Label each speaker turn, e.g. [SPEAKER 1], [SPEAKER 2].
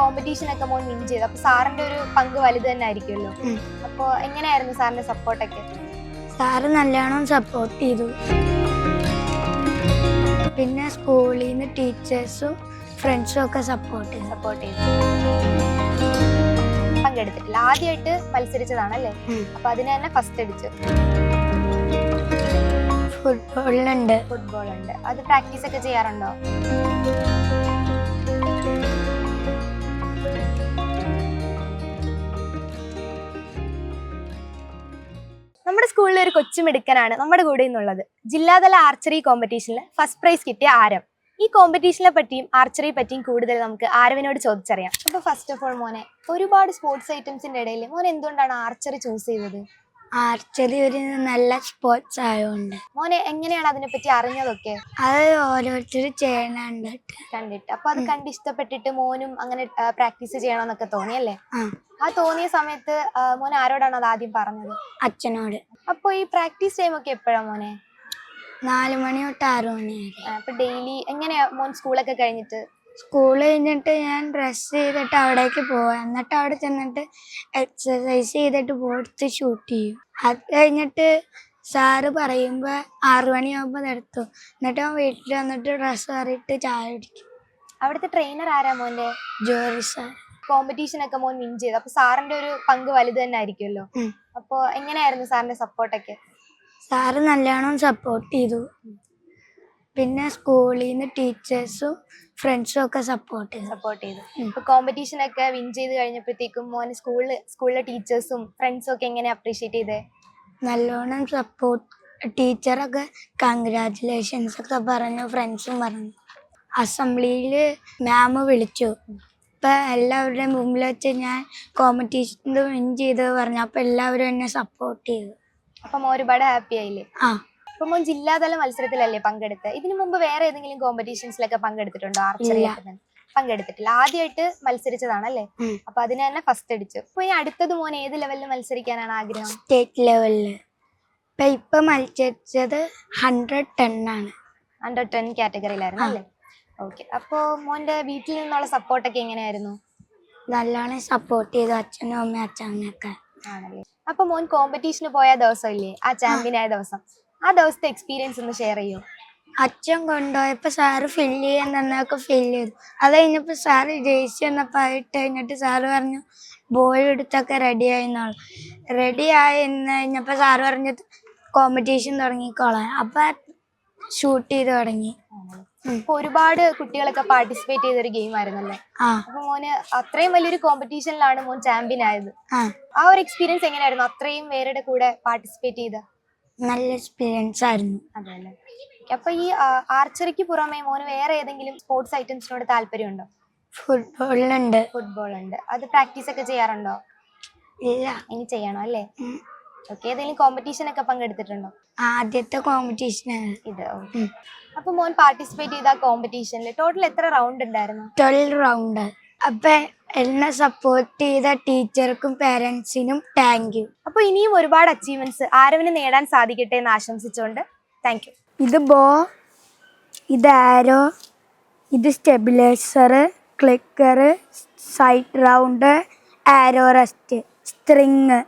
[SPEAKER 1] Competition ഒക്കെ മോൻ win ചെയ്തു. അപ്പൊ സാറിന്റെ ഒരു പങ്ക് വലുത് തന്നെ ആയിരിക്കുമല്ലോ. അപ്പൊ എങ്ങനെയായിരുന്നു സാറിന്റെ സപ്പോർട്ടൊക്കെ
[SPEAKER 2] സാറ് നല്ലോണം സപ്പോർട്ട് ചെയ്തു. പിന്നെ സ്കൂളിൽ നിന്ന് ടീച്ചേഴ്സും ഫ്രണ്ട്സും ഒക്കെ സപ്പോർട്ട് ചെയ്തു.
[SPEAKER 1] സപ്പോർട്ട് ചെയ്തു. പങ്കെടുത്തിട്ടില്ല. ആദ്യമായിട്ട് മത്സരിച്ചതാണല്ലേ. അപ്പൊ അതിന് തന്നെ ഫസ്റ്റ് അടിച്ചു.
[SPEAKER 2] ഫുട്ബോളിലുണ്ട്
[SPEAKER 1] ഫുട്ബോളുണ്ട് അത് പ്രാക്ടീസ് ഒക്കെ ചെയ്യാറുണ്ടോ? ഒരു കൊച്ചുമിടുക്കനാണ് നമ്മുടെ കൂടെ നിന്നുള്ളത് ജില്ലാതല ആർച്ചറി കോമ്പറ്റീഷനിൽ ഫസ്റ്റ് പ്രൈസ് കിട്ടിയ ആരം. ഈ കോമ്പറ്റീഷനെ പറ്റിയും ആർച്ചറി പറ്റിയും കൂടുതൽ നമുക്ക് ആരവിനോട് ചോദിച്ചറിയാം. അപ്പൊ ഫസ്റ്റ് ഓഫ് ഓൾ മോനെ ഒരുപാട് സ്പോർട്സ് ഐറ്റംസിന്റെ ഇടയിൽ മോൻ എന്തുകൊണ്ടാണ് ആർച്ചറി ചൂസ് ചെയ്തത്?
[SPEAKER 2] ആർച്ചറി ഒരു നല്ല സ്പോർട്സ് ആയതുകൊണ്ട്
[SPEAKER 1] മോനെ എങ്ങനെയാണ് അതിനെ പറ്റി അറിഞ്ഞതൊക്കെ?
[SPEAKER 2] അത് ഓരോരുത്തർ ചെയ്യണുണ്ട്
[SPEAKER 1] കണ്ടിട്ട്. അപ്പൊ അത് കണ്ട് ഇഷ്ടപ്പെട്ടിട്ട് മോനും അങ്ങനെ പ്രാക്ടീസ് ചെയ്യണമെന്നൊക്കെ തോന്നിയല്ലേ
[SPEAKER 2] ആ.
[SPEAKER 1] ആ തോന്നിയ സമയത്ത് മോൻ ആരോടാണ് അത് ആദ്യം പറഞ്ഞത്?
[SPEAKER 2] അച്ഛനോട്.
[SPEAKER 1] അപ്പൊ ഈ പ്രാക്ടീസ് ടൈം ഒക്കെ എപ്പോഴാ മോനെ?
[SPEAKER 2] നാല് മണി തൊട്ട് ആറ് മണി വരെ.
[SPEAKER 1] അപ്പൊ ഡെയിലി എങ്ങനെയാ മോൻ സ്കൂളൊക്കെ കഴിഞ്ഞിട്ട്?
[SPEAKER 2] സ്കൂൾ കഴിഞ്ഞിട്ട് ഞാൻ ഡ്രസ് ചെയ്തിട്ട് അവിടേക്ക് പോവാം. എന്നിട്ട് അവിടെ ചെന്നിട്ട് എക്സസൈസ് ചെയ്തിട്ട് പോയിട്ട് ഷൂട്ട് ചെയ്യും. അത് കഴിഞ്ഞിട്ട് സാറ് പറയുമ്പോൾ ആറു മണിയാകുമ്പോൾ നിർത്തും. എന്നിട്ട് ഞാൻ വീട്ടിൽ വന്നിട്ട് ഡ്രസ്സ് മാറിയിട്ട് ചായ കുടിക്കും.
[SPEAKER 1] അവിടുത്തെ ട്രെയിനർ ആരാ മോന്റെ
[SPEAKER 2] ജോലി സാർ
[SPEAKER 1] കോമ്പറ്റീഷൻ ഒക്കെ മോൻ വിൻ ചെയ്തു. അപ്പൊ സാറിന്റെ ഒരു പങ്ക് വലുത് തന്നെ ആയിരിക്കുമല്ലോ. അപ്പൊ എങ്ങനെയായിരുന്നു സാറിന്റെ സപ്പോർട്ടൊക്കെ
[SPEAKER 2] സാറ് നല്ലോണം സപ്പോർട്ട് ചെയ്തു. പിന്നെ സ്കൂളിൽ നിന്ന് ടീച്ചേഴ്സും ഫ്രണ്ട്സും ഒക്കെ സപ്പോർട്ട് ചെയ്തു.
[SPEAKER 1] സപ്പോർട്ട് ചെയ്തു. ഇപ്പൊ കോമ്പറ്റീഷൻ ഒക്കെ വിൻ ചെയ്ത് കഴിഞ്ഞപ്പോഴത്തേക്കും മോൻ സ്കൂളിൽ സ്കൂളിലെ ടീച്ചേഴ്സും ഫ്രണ്ട്സും ഒക്കെ എങ്ങനെ അപ്രീഷിയേറ്റ് ചെയ്തേ?
[SPEAKER 2] നല്ലോണം സപ്പോർട്ട് ടീച്ചറൊക്കെ കൺഗ്രാറ്റുലേഷൻസ് ഒക്കെ പറഞ്ഞു ഫ്രണ്ട്സും പറഞ്ഞു. അസംബ്ലിയിൽ മാം വിളിച്ചു. ഇപ്പം എല്ലാവരുടെയും മുമ്പിൽ വെച്ച് ഞാൻ കോമ്പറ്റീഷൻ വിൻ ചെയ്ത് പറഞ്ഞു. അപ്പം എല്ലാവരും എന്നെ സപ്പോർട്ട് ചെയ്തു.
[SPEAKER 1] അപ്പം ഒരുപാട് ഹാപ്പി ആയില്ലേ?
[SPEAKER 2] ആ.
[SPEAKER 1] അപ്പം മോൻ ജില്ലാതല മത്സരത്തിലല്ലേ പങ്കെടുത്ത്? ഇതിനു മുമ്പ് വേറെ ഏതെങ്കിലും കോമ്പറ്റീഷൻസിലൊക്കെ പങ്കെടുത്തിട്ടുണ്ടോ? ആർച്ചറി. പങ്കെടുത്തിട്ടില്ല. ആദ്യമായിട്ട് മത്സരിച്ചതാണല്ലേ. അപ്പൊ അതിന് തന്നെ ഫസ്റ്റ് അടിച്ചു. അപ്പൊ ഇനി അടുത്തത് മോൻ ഏത് ലെവലിൽ മത്സരിക്കാനാണ് ആഗ്രഹം?
[SPEAKER 2] സ്റ്റേറ്റ് ലെവലിൽ ഇപ്പൊ ഇപ്പം മത്സരിച്ചത് ഹൺഡ്രഡ് ടെൻ ആണ്.
[SPEAKER 1] ഹൺഡ്രഡ് ടെൻ കാറ്റഗറിയിലായിരുന്നു അല്ലേ? ഓക്കെ അപ്പോ മോന്റെ വീട്ടിൽ നിന്നുള്ള സപ്പോർട്ട് ഒക്കെ എങ്ങനെയായിരുന്നു?
[SPEAKER 2] നല്ലോണം സപ്പോർട്ട് ചെയ്തു. അച്ഛനും അമ്മയും അച്ഛനൊക്കെ
[SPEAKER 1] ആണല്ലേ. അപ്പൊ മോൻ കോമ്പറ്റീഷന് പോയ ദിവസം ഇല്ലേ ആ ചാമ്പ്യൻ ആയ ദിവസം. ആ ദിവസത്തെ എക്സ്പീരിയൻസ് ഒന്ന് ഷെയർ ചെയ്യൂ?
[SPEAKER 2] അച്ഛൻ കൊണ്ടുപോയപ്പോ സാറ് ഫില്ല് ചെയ്യാൻ തന്നൊക്കെ ഫില്ല് ചെയ്തു. അത് കഴിഞ്ഞപ്പോ സാറ് ജയിച്ചു എന്നപ്പോ ഇട്ട് കഴിഞ്ഞിട്ട് സാറ് പറഞ്ഞു ബോൾ എടുത്തൊക്കെ റെഡി ആയിന്നാണ് റെഡി ആയി എന്ന് കഴിഞ്ഞപ്പോൾ സാറ് പറഞ്ഞു കോമ്പറ്റീഷൻ തുടങ്ങിക്കോളാം. അപ്പൊ ഷൂട്ട് ചെയ്ത് തുടങ്ങി.
[SPEAKER 1] അപ്പൊ ഒരുപാട് കുട്ടികളൊക്കെ പാർട്ടിസിപ്പേറ്റ് ചെയ്ത ഒരു ഗെയിം ആയിരുന്നല്ലേ അപ്പൊ മോന് അത്രയും വലിയൊരു കോമ്പറ്റീഷനിലാണ് മോൻ ചാമ്പ്യൻ ആയത്.
[SPEAKER 2] ആ.
[SPEAKER 1] ഒരു എക്സ്പീരിയൻസ് എങ്ങനെയായിരുന്നു? അത്രയും പേരുടെ കൂടെ പാർട്ടിസിപ്പേറ്റ് ചെയ്ത?
[SPEAKER 2] നല്ല എക്സ്പീരിയൻസ് ആയിരുന്നു.
[SPEAKER 1] അതെല്ലേ. അപ്പൊ ഈ ആർച്ചറിക്ക് പുറമെ മോന് വേറെ ഏതെങ്കിലും സ്പോർട്സ് ഐറ്റംസിനോട് താല്പര്യമുണ്ടോ?
[SPEAKER 2] ഫുട്ബോളിലുണ്ട്
[SPEAKER 1] ഫുട്ബോൾ ഉണ്ട്. അത് പ്രാക്ടീസ് ഒക്കെ ചെയ്യാറുണ്ടോ?
[SPEAKER 2] ഇല്ല.
[SPEAKER 1] ഇനി ചെയ്യണം അല്ലേ. ഓക്കെ ഏതെങ്കിലും കോമ്പറ്റീഷൻ ഒക്കെ പങ്കെടുത്തിട്ടുണ്ടോ?
[SPEAKER 2] ആദ്യത്തെ കോമ്പറ്റീഷൻ
[SPEAKER 1] ഇത്. അപ്പൊ മോൻ പാർട്ടിസിപ്പേറ്റ് ചെയ്ത കോമ്പറ്റീഷനിൽ ടോട്ടൽ എത്ര റൗണ്ട് ഉണ്ടായിരുന്നു?
[SPEAKER 2] ട്വൽവ് റൗണ്ട് അപ്പൊ എന്നെ സപ്പോർട്ട് ചെയ്ത ടീച്ചർക്കും പേരൻസിനും താങ്ക് യു
[SPEAKER 1] അപ്പൊ ഇനിയും ഒരുപാട് അച്ചീവ്മെന്റ്സ് ആരവിന് നേടാൻ സാധിക്കട്ടെ എന്ന് ആശംസിച്ചുകൊണ്ട് താങ്ക് യു
[SPEAKER 2] ഇത് ബോ ഇത് ആരോ ഇത് stabilizer clicker sight round arrow rest string